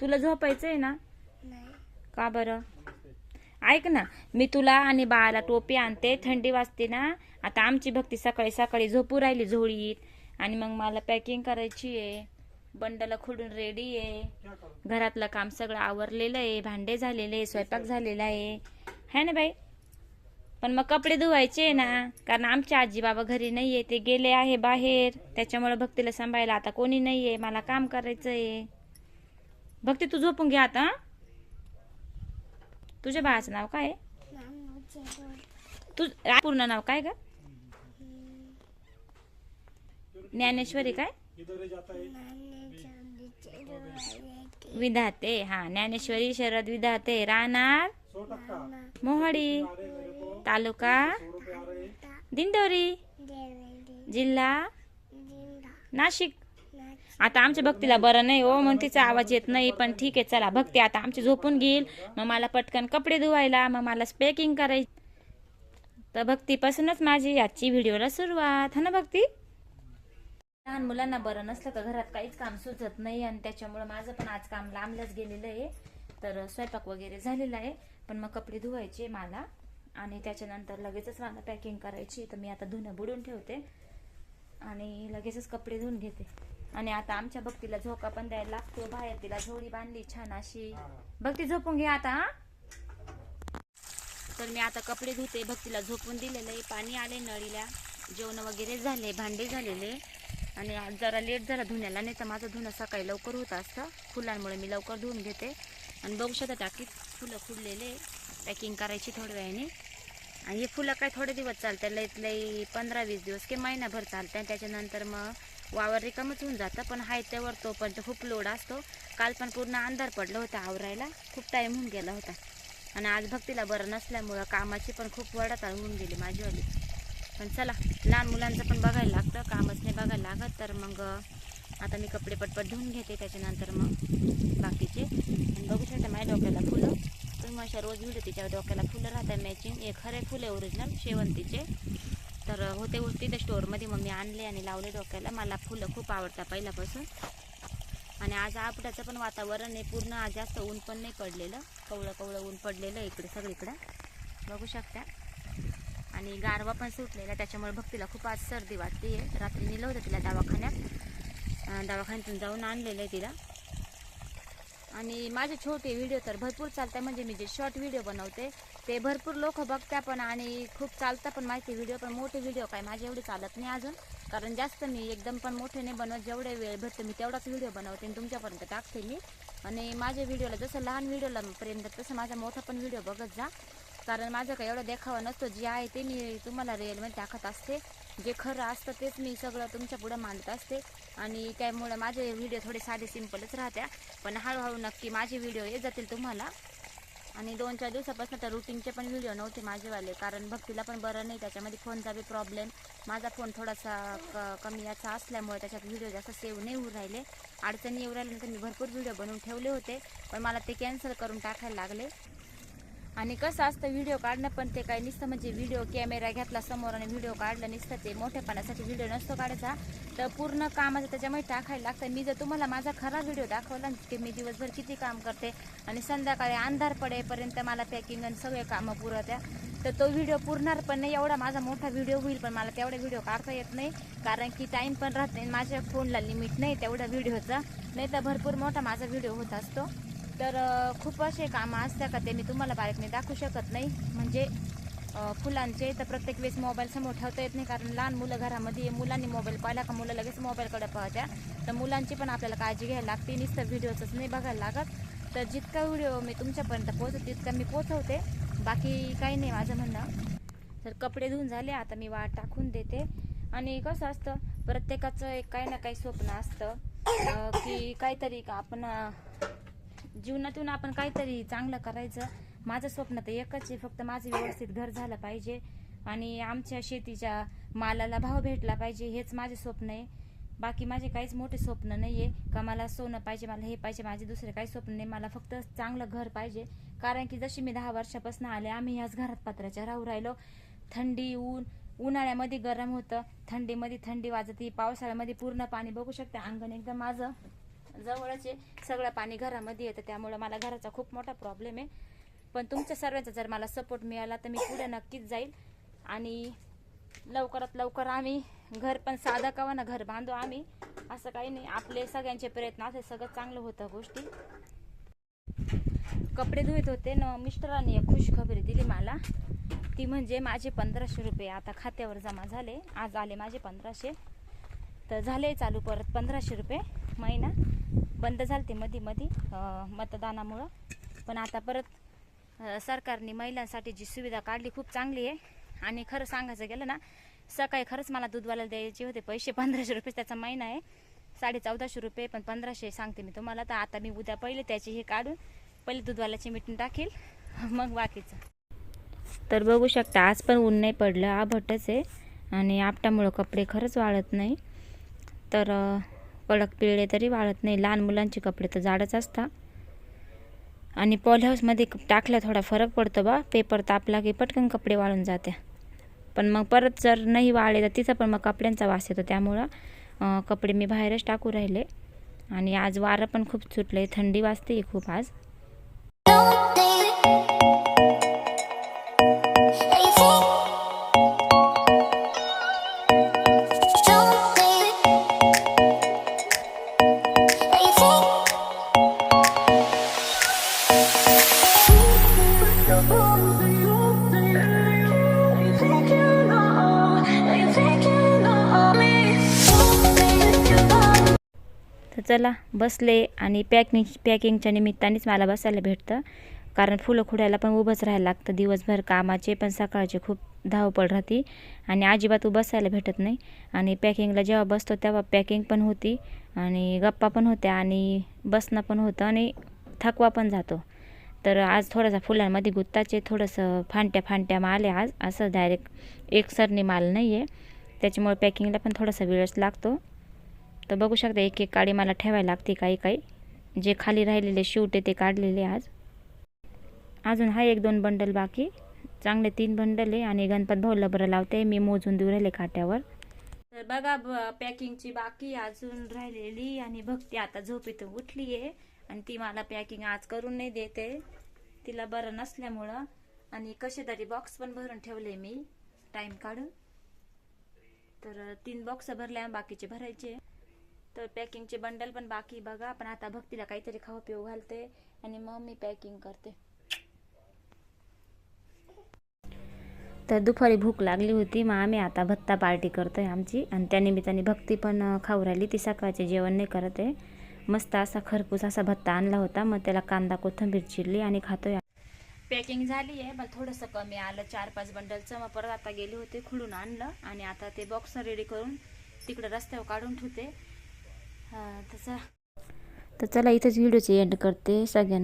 तुला झोपायचंय ना? नाही. का बरं? ऐक ना मी तुला आणि बाळाला टोपी आणते थंडी वाजते ना आता आमची भक्ती सकाळी सकाळी झोपू राहिली झोळीत. आणि मग मला पॅकिंग करायची आहे बंडला खोडून रेडी आहे. घरातलं काम सगळं आवरलेलं आहे भांडे झालेले आहे स्वयंपाक झालेला आहे. है ना बाई? पण मग कपडे धुवायचे आहे ना कारण आमचे आजी बाबा घरी नाहीये ते गेले आहे बाहेर. त्याच्यामुळे भक्तीला सांभाळायला आता कोणी नाहीये मला काम करायचं आहे बघते तू झोपून घे आता तुझ्या बाळाचं नाव काय आहे? पूर्ण नाव काय का ज्ञानेश्वरी काय? विधाते हा ज्ञानेश्वरी शरद विधाते राहणार? मोहाडी तालुका? दिंडोरी? जिल्हा? नाशिक? आता आमच्या भक्तीला बरं नाही हो म्हणून तिचा आवाज येत नाही पण ठीक आहे चला. भक्ती आता आमची झोपून घेईल. मग मला पटकन कपडे धुवायला मग मला स्पेकिंग करायची तर भक्तीपासूनच माझी आजची व्हिडिओला सुरुवात. हा ना भक्ती? लहान मुलांना बरं नसलं तर घरात काहीच काम सुचत नाही आणि त्याच्यामुळं माझं पण आज काम लांबलंच गेलेलं आहे. तर स्वयंपाक वगैरे झालेला आहे. पण मग कपडे धुवायचे मला आणि त्याच्यानंतर लगेचच मला पॅकिंग करायची तर मी आता धुणं बुडून ठेवते आणि लगेचच कपडे धुवून घेते. आणि आता आमच्या भक्तीला झोका पण द्यायला लागतो. बाहेर तिला झोळी बांधली छान अशी. भक्ती झोपून घे आता? तर मी आता कपडे धुते भक्तीला झोपून दिलेलं आहे. पाणी आले नळीला. जेवण वगैरे झाले भांडे झालेले. आणि आज जरा लेट झाला धुण्याला नाही तर माझं धुणं सकाळी लवकर होत असतं. फुलांमुळे मी लवकर धुवून घेते. आणि बघू शकता टाकीत फुलं फुललेले पॅकिंग करायची थोड्या वेळाने. आणि हे फुलं काय थोडे दिवस चालतात लईत लई पंधरा वीस दिवस की महिनाभर चालतात. त्याच्यानंतर मग वावर रिकामच होऊन जातं पण हाय त्यावर तोपर्यंत खूप लोड असतो. काल पण पूर्ण अंधार पडलं होतं आवरायला. खूप टाईम होऊन गेला होता. आणि आज भक्तीला बरं नसल्यामुळं कामाची पण खूप वडाताळ होऊन गेली माझीवाली पण चला लहान मुलांचं पण बघायला लागतं. कामच नाही बघायला लागत. तर मग आता मी कपडे पटपट धुवून घेते. त्याच्यानंतर मग बाकीचे. आणि बघू शकता माझ्या डोक्याला फुलं. तुम्ही अशा रोज व्हिडिओ तिच्या डोक्याला फुलं राहतात. मॅचिंग हे खरे फुले ओरिजिनल शेवंतीचे. तर होते होते त्या स्टोअरमध्ये मग मी आणले आणि लावले डोक्याला. मला फुलं खूप आवडतात पहिल्यापासून. आणि आज आपटाचं पण वातावरण आहे पूर्ण आज जास्त ऊन पण नाही पडलेलं. कवळं कवळं ऊन पडलेलं आहे इकडे सगळीकडं. बघू शकता. आणि गारवा पण सुटलेला त्याच्यामुळे भक्तीला खूप आज सर्दी वाटते. आहे रात्री नेलं होतं तिला दवाखान्यात. दवाखान्यातून जाऊन आणलेलं आहे तिला. आणि माझे छोटे व्हिडिओ तर भरपूर चालतात म्हणजे मी जे शॉर्ट व्हिडिओ बनवते ते भरपूर लोक बघता पण आणि खूप चालतं पण माहिती व्हिडिओ पण मोठे व्हिडिओ काय माझे एवढे चालत नाही अजून. कारण जास्त मी एकदम पण मोठे नाही बनवत जेवढे वेळ भेटते मी तेवढाच व्हिडिओ बनवते आणि तुमच्यापर्यंत टाकते मी. आणि माझ्या व्हिडिओला जसं लहान व्हिडिओला पर्यंत तसं माझा मोठा पण व्हिडिओ बघत जा. कारण माझं काही एवढं देखावा नसतो जे आहे ते मी तुम्हाला रिअलमध्ये टाकत असते. जे खरं असतं तेच मी सगळं तुमच्या पुढं मांडत असते. आणि त्यामुळं माझे व्हिडिओ थोडे साधे सिंपलच राहत्या. पण हळूहळू नक्की माझे व्हिडिओ येत जातील तुम्हाला. आणि दोन चार दिवसापासून तर रुटीनचे पण व्हिडिओ नव्हते माझेवाले. कारण भक्तीला पण बरं नाही त्याच्यामध्ये फोनचा बी प्रॉब्लेम माझा फोन थोडासा क कमी याचा असल्यामुळे त्याच्यात व्हिडिओ जास्त सेव्ह नाही होऊ राहिले. अडचणी येऊ राहिल्यानंतर मी भरपूर व्हिडिओ बनवून ठेवले होते. पण मला ते कॅन्सल करून टाकायला लागले. आणि कसं असतं व्हिडिओ काढणं पण ते काय नुसतं. म्हणजे व्हिडिओ कॅमेरा घेतला समोर आणि व्हिडिओ काढला नुसतं ते मोठेपणासाठी व्हिडिओ नसतो काढायचा. तर पूर्ण कामाचं त्याच्यामध्ये टाकायला लागतं. मी जर तुम्हाला माझा खरा व्हिडिओ दाखवला ना की मी दिवसभर किती काम करते आणि संध्याकाळी अंधार पडेपर्यंत मला पॅकिंग आणि सगळे कामं पुरवत्या तर तो व्हिडिओ पुरणार पण नाही. एवढा माझा मोठा व्हिडिओ होईल पण मला तेवढा व्हिडिओ काढता येत नाही. कारण की टाईम पण राहत नाही माझ्या फोनला लिमिट नाही तेवढा व्हिडिओचा नाही तर भरपूर मोठा माझा व्हिडिओ होत असतो. तर खूप असे कामं असतात का ते मी तुम्हाला बारीकने दाखवू शकत नाही. म्हणजे फुलांचे तर प्रत्येक वेळेस मोबाईल समोर ठेवता येत नाही कारण लहान मुलं घरामध्ये मुलांनी मोबाईल पाहिला का मुलं लगेच मोबाईलकडे पाहत्या तर मुलांची पण आपल्याला काळजी घ्यायला लागते. नुसतं व्हिडिओचंच नाही बघायला लागत. तर जितका व्हिडिओ मी तुमच्यापर्यंत पोहोचते तितका मी पोचवते बाकी काही नाही माझं म्हणणं. तर कपडे धुवून झाले. आता मी वाट टाकून देते. आणि कसं असतं प्रत्येकाचं एक काही ना काही स्वप्न असतं. की काहीतरी का आपण जीवनातून आपण काहीतरी चांगलं करायचं. माझं स्वप्न तर एकच आहे फक्त माझं व्यवस्थित घर झालं पाहिजे आणि आमच्या शेतीच्या मालाला भाव भेटला पाहिजे हेच माझे स्वप्न आहे. बाकी माझे काहीच मोठे स्वप्न नाही आहे का मला सोनं पाहिजे मला हे पाहिजे माझे दुसरे काही स्वप्न नाही. मला फक्त चांगलं घर पाहिजे. कारण की जशी मी दहा वर्षापासून आले आम्ही ह्याच घरात पात्राच्या राहू राहिलो. थंडी ऊन उन्हाळ्यामध्ये गरम होतं. थंडीमध्ये थंडी वाजती पावसाळ्यामध्ये पूर्ण पाणी बघू शकते. अंगण एकदम माझं जवळच आहे सगळं पाणी घरामध्ये येतं त्यामुळं मला घराचा खूप मोठा प्रॉब्लेम आहे. पण तुमच्या सर्वांचा जर मला सपोर्ट मिळाला तर मी पुढे नक्कीच जाईल. आणि लवकरात लवकर आम्ही घर पण साधं कवा ना घर बांधू आम्ही. असं काही नाही आपले सगळ्यांचे प्रयत्न असे सगळं चांगलं होतं गोष्टी. कपडे धुत होते न मिस्टरांनी एक खुश खबरी दिली मला. ती म्हणजे माझे पंधराशे रुपये. आता खात्यावर जमा झाले. आज आले माझे पंधराशे. तर झाले चालू परत पंधराशे रुपये महिना. बंद झालते मध्ये मध्ये मतदानामुळं. पण आता परत सरकारने महिलांसाठी जी सुविधा काढली खूप चांगली आहे. आणि खरं सांगायचं गेलं ना सकाळी खरंच मला दूधवाल्याला द्यायचे होते पैसे पंधराशे रुपये त्याचा महिना आहे. साडे चौदाशे रुपये पण पंधराशे सांगते मी तुम्हाला. तर आता मी उद्या पहिले त्याची हे काढून पहिले दूधवाल्याची मिटून टाकेल मग बाकीचं. तर बघू शकता आज पण ऊन नाही पडलं आभटच आहे. आणि आपटामुळं कपडे खरंच वाळत नाही. तर कडक पिळले तरी वाळत नाही. लहान मुलांचे कपडे तर जाडच असतात आणि पॉलहाऊसमध्ये टाकला थोडा फरक पडतो बा. पेपर तापला की पटकन कपडे वाळून जाते पण मग परत जर नाही वाळले तर तिथं पण मग कपड्यांचा वास येतो. त्यामुळं कपडे मी बाहेरच टाकू राहिले. आणि आज वारं पण खूप सुटलं आहे थंडी वाजते खूप आज. तर चला बसले आणि पॅकिंग पॅकिंगच्या निमित्तानेच मला बसायला भेटतं. कारण फुलं खुडायला पण उभंच राहायला लागतं. दिवसभर कामाचे पण सकाळचे खूप धावपळ राहते आणि अजिबात बसायला भेटत नाही. आणि पॅकिंगला जेव्हा बसतो तेव्हा पॅकिंग पण होती आणि गप्पा पण होत्या आणि बसणं पण होतं आणि थकवा पण जातो. तर आज थोडासा फुलांमध्ये गुत्ताचे थोडंसं फांट्या फांट्या माल आहे आज. असं डायरेक्ट एकसरणी माल नाही आहे त्याच्यामुळे पॅकिंगला पण थोडासा वेळच लागतो. तर बघू शकता एक एक काळी मला ठेवायला लागते काही काही. जे खाली राहिलेले शूट आहे ते काढलेले आज. अजून हा एक दोन बंडल बाकी. चांगले तीन बंडल आहे आणि गणपत भाऊला बरं लावते. मी मोजून देऊ राहिले काट्यावर. तर बघा पॅकिंगची बाकी अजून राहिलेली आणि भक्ती आता झोपेतून उठली आहे आणि ती मला पॅकिंग आज करून नाही देते. तिला बरं नसल्यामुळं. आणि कसे तरी बॉक्स पण भरून ठेवले मी. टाईम काढून. तर तीन बॉक्स भरले बाकीचे भरायचे. तर पॅकिंगचे बंडल पण बाकी बघा. पण आता भक्तीला काहीतरी खाऊ पिऊ घालते आणि मग मी पॅकिंग करते. तर दुपारी भूक लागली होती. मग आम्ही आता भत्ता पार्टी करतोय आमची. आणि त्यानिमित्ताने भक्ती पण खाऊ राहिली. ती सकाळचे जेवण नाही करत आहे. मस्त असा खरपूस असा भत्ता आणला होता. मग त्याला कांदा कोथिंबीर चिरली आणि खातोय पॅकिंग झाली आहे. मला थोडंसं कमी आलं. चार पाच बंडलचं मग परत आता गेले होते खुलून आणलं. आणि आता ते बॉक्स रेडी करून तिकडं रस्त्यावर काढून ठेवते. हा, तर चला. इथंच व्हिडिओचे एंड करते सगळ्यांना.